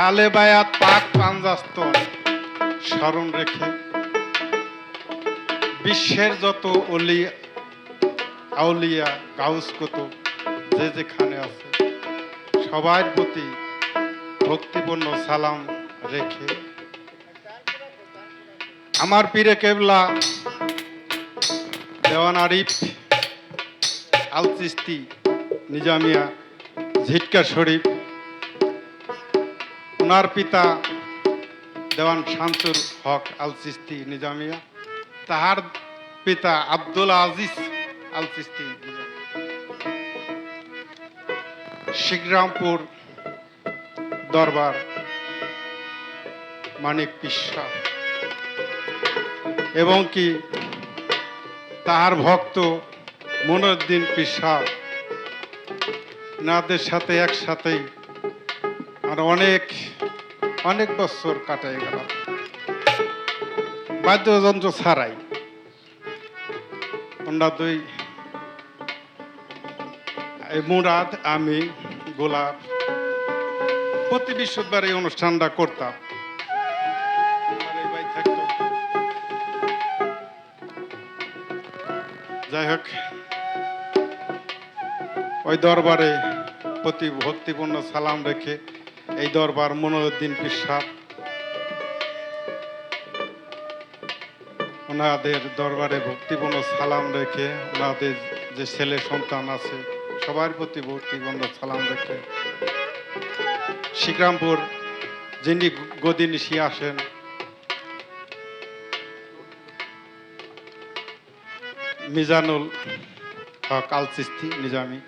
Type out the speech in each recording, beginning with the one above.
আহলে বায়াত পাক পাঞ্জাস্তন স্মরণ রেখে বিশ্বের যত অলি, আউলিয়া গাউস কুতুব যে যেখানে আছে, সবার প্রতি ভক্তিপূর্ণ সালাম রেখে আমার পীরে কেবলা দেওয়ান আরিফ আল চিস্তি নিজামিয়া, ঝিটকা শরীফ ওনার পিতা দেওয়ান শামসুর হক আল চিস্তি নিজামিয়া, তাহার পিতা আব্দুল আজিজ আল চিস্তি নিজামিয়া। শিবরামপুর দরবার মানিক পিসা এবং কি তাহার ভক্ত মনুদ্দিন পিসা, নাদের সাথে একসাথেই আর অনেক অনেক বছর কাটাই গেল বাদ্যযন্ত্র ছাড়াই। আমরা দুই মুরাদ, আমি, গোলাপ, প্রতি বৃহস্পতিবার এই অনুষ্ঠানটা করতাম। যাই হোক, ওই দরবারে প্রতি ভক্তিপূর্ণ সালাম রেখে এই দরবার মনোদ্দিন পিসাব ওনাদের দরবারে ভক্তিপূর্ণ সালাম রেখে, ওনাদের যে ছেলে সন্তান আছে, সবার প্রতি ভক্তিপূর্ণ সালাম রেখে শিকরামপুর যিনি গদিনিশি আসেন, মিজানুল হক আল চিস্তি নিজামি,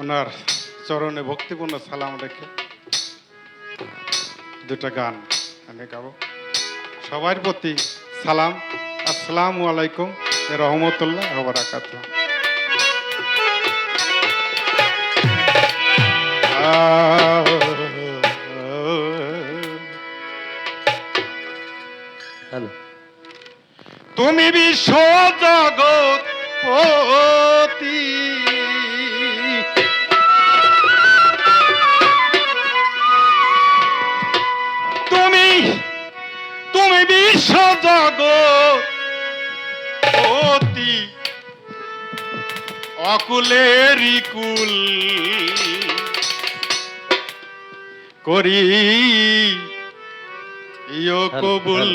ওনার চরণে ভক্তিপূর্ণ সালাম রেখে দুটা গান আমি গাবো। সবার প্রতি সালাম। আসসালামু আলাইকুম। রহমতুল্লাহ বারাকাত হ্যালো। তুমি বিশ্ব জগৎ পতি বিশ্ব জগৎ পতি অকুলেরই কুল। করি ইয় কবুল।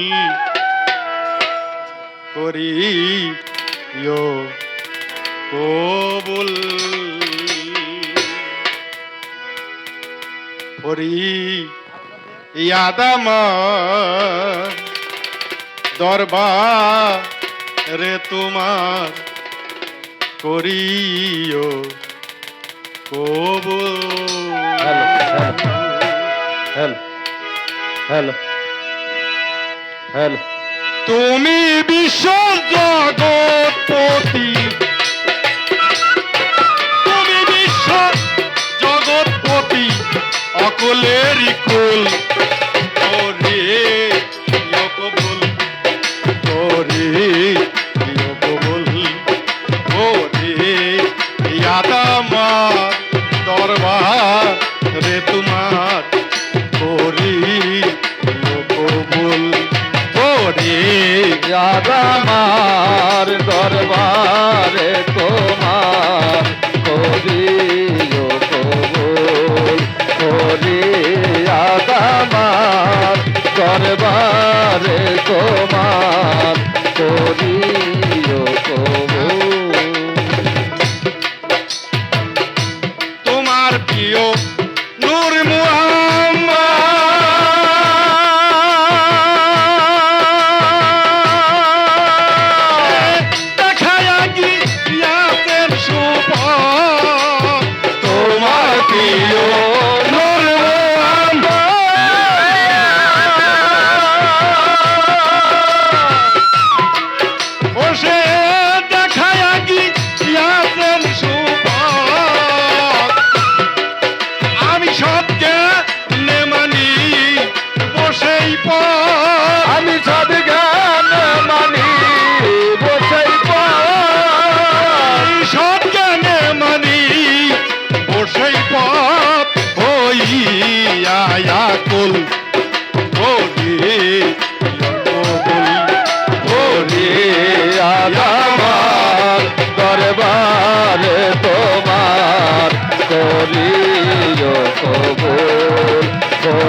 করি ইয় কবুল। করি ইয়াদাম দরবার রে তোমার করিও কবুল। হ্যালো হ্যালো হ্যালো তুমি বিশ্ব জগৎপতি। তুমি বিশ্ব জগৎপতি অকলের কুল।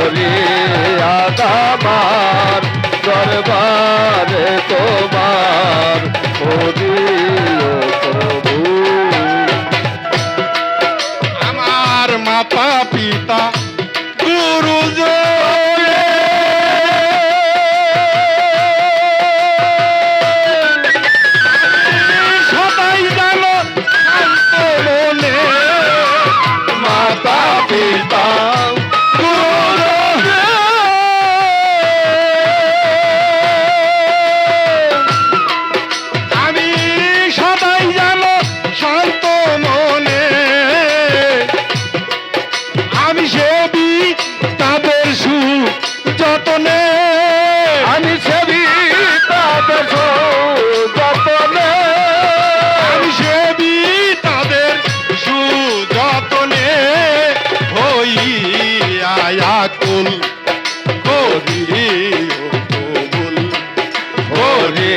করি আমার দরবারে তোমার কবুল আমার মাতা পিতা আমি ছবি তাদের যতনে। আমি সেবি তাদের সু যতনে হই আয়াকুল করি কবুল। ওরে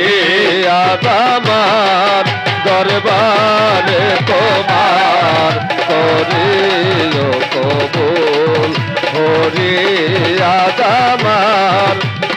আমার দরবারে তোমার করে কবুল। ওরে আমার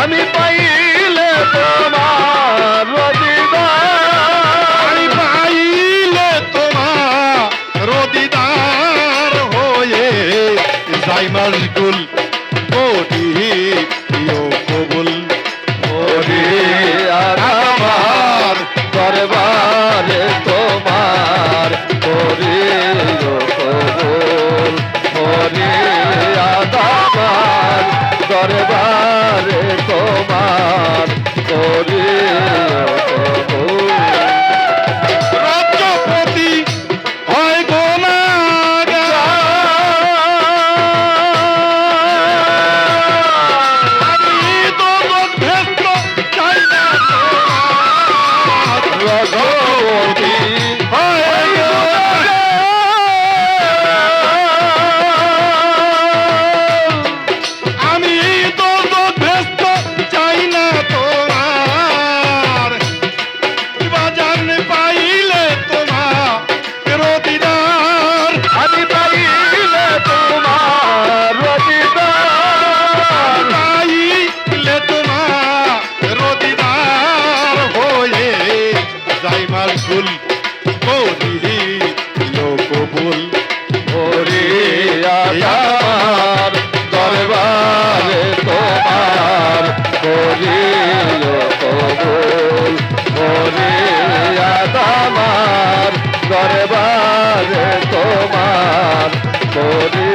আমি পাইলে তোমার আমি পাইলে তোমার রদিদার হয়ে যাই মাসগুল কবুল আর আমার দরবারে তোমার দরবারে তোমার